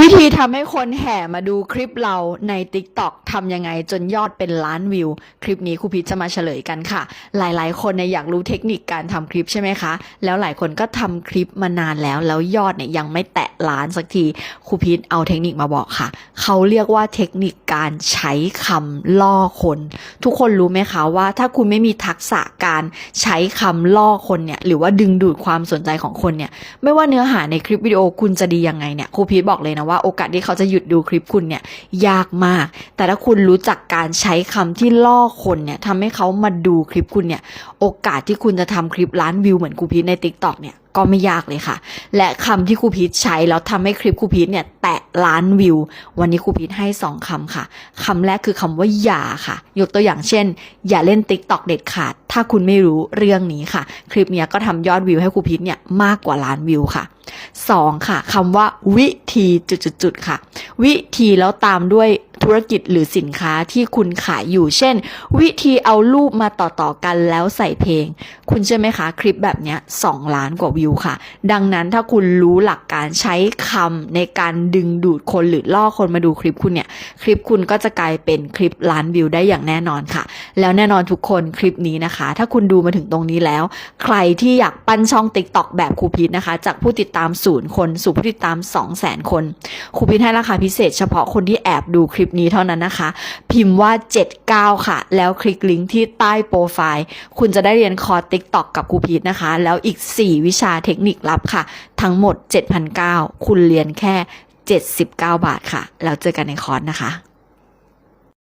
วิธีทำให้คนแห่มาดูคลิปเราใน TikTok ทำยังไงจนยอดเป็นล้านวิว คลิปนี้ครูพิชจะมาเฉลยกันค่ะ หลายๆ คนเนี่ยอยากรู้เทคนิคการทำคลิปใช่ไหมคะ แล้วหลายคนก็ทำคลิปมานานแล้ว แล้วยอดเนี่ยยังไม่แตะล้านสักทีครูพิชเอาเทคนิคมาบอกค่ะ เขาเรียกว่าเทคนิคการใช้คำล่อคนทุกคนรู้ไหมคะว่า ถ้าคุณไม่มีทักษะการใช้คำล่อคนเนี่ยหรือว่าดึงดูดความสนใจของคนเนี่ยไม่ว่าเนื้อหาในคลิปวิดีโอคุณจะดียังไงเนี่ยครูพีทบอกเลยนะว่าโอกาสที่เขาจะหยุดดูคลิปคุณเนี่ยยากมาก แต่ถ้าคุณรู้จักการใช้คำที่ล่อคนเนี่ยทำให้เขามาดูคลิปคุณเนี่ยโอกาสที่คุณจะทำคลิปล้านวิวเหมือนครูพีทใน t ิ k t o k เนี่ยก็ไม่ยากเลยค่ะ และคำที่ครูพีทใช้แล้วทำให้คลิปครูพีทเนี่ยแตะล้านวิว วันนี้ครูพีทให้สองคำค่ะคำแรกคือคำว่าอย่าค่ะ ยกตัวอย่างเช่น อย่าเล่น t ิ k t o k เด็ดขาด ถ้าคุณไม่รู้เรื่องนี้ค่ะ คลิปเนี้ยก็ทำยอดวิวให้ครูพีทเนี่ยมากกว่าล้านวิวค่ะสองค่ะคำว่าวิธีจุดๆค่ะ วิธีแล้วตามด้วย ธุรกิจหรือสินค้าที่คุณขายอยู่ เช่น วิธีเอารูปมาต่อๆกันแล้วใส่เพลง คุณเชื่อไหมคะคลิปแบบนี้ย2ล้านกว่าวิวค่ะ ดังนั้นถ้าคุณรู้หลักการใช้คำในการดึงดูดคนหรือล่อคนมาดูคลิปคุณเนี่ย คลิปคุณก็จะกลายเป็นคลิปล้านวิวได้อย่างแน่นอนค่ะ แล้วแน่นอนทุกคนคลิปนี้นะคะ ถ้าคุณดูมาถึงตรงนี้แล้ว ใครที่อยากปั้นช่อง TikTok แบบครูพีทนะคะ จากผู้ติดตามศูนย์คนสู่ผู้ติดตาม2 0 0 0 0 0 คนครูพีทให้ราคาพิเศษเฉพาะคนที่แอบดูคลิปนี้เท่านั้นนะคะ พิมพ์ว่า 79 ค่ะ แล้วคลิกลิงก์ที่ใต้โปรไฟล์ คุณจะได้เรียนคอร์ส TikTok กับครูพีทนะคะ แล้วอีก 4 วิชาเทคนิคลับค่ะ ทั้งหมด 7,900 คุณเรียนแค่ 79 บาทค่ะ แล้วเจอกันในคอร์สนะคะ